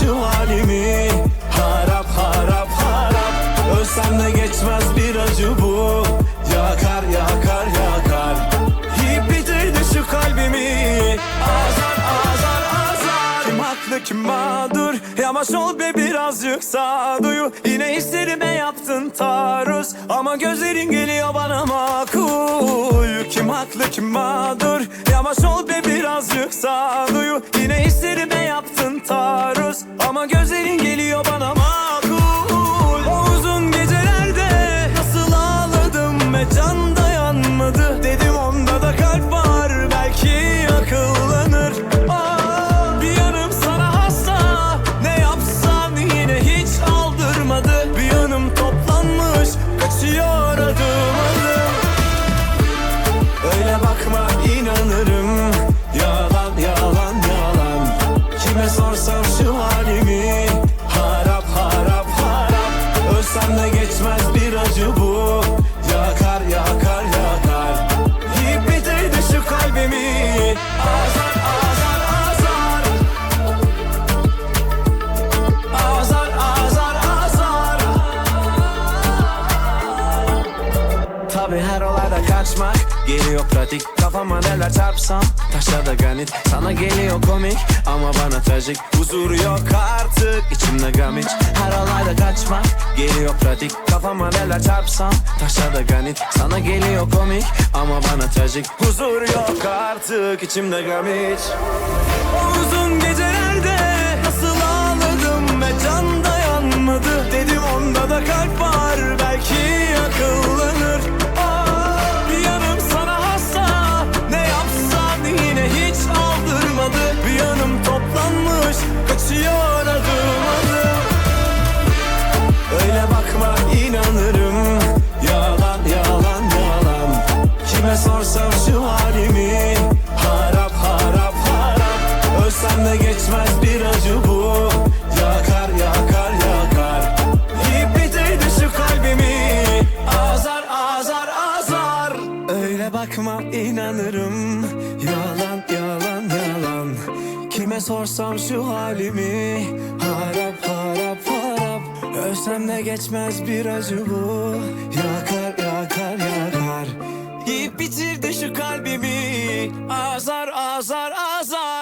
Şu halimi. Harap harap harap. Ölsem de geçmez bir acı bu. Yakar yakar yakar. Yiyip bitirdi şu kalbimi. Azar azar azar. Kim haklı kim mağdur? Yavaş ol be birazcık sağduyu. Yine hislerime yaptın taarruz. Ama gözlerin geliyor bana makul. Kim haklı kim mağdur? Yavaş ol be birazcık sağduyu. Yine hislerime Ama gözlerin Tabi her olayda kaçmak Geliyor pratik. Kafama neler çarpsam. Taşlarda granit Sana geliyor komik Ama bana trajik. Huzur yok artık. İçimde gam hiç. Her olayda kaçmak Geliyor pratik. Kafama neler çarpsam. Taşlarda granit Sana geliyor komik Ama bana trajik. Huzur yok artık. İçimde gam hiç. O uzun bakma inanırım Yalan yalan yalan. Kime sorsam şu halimi Harap harap harap. Ölsem de geçmez bir acı bu. Yakar yakar yakar. Yiyip bitirdi şu kalbimi. Azar azar azar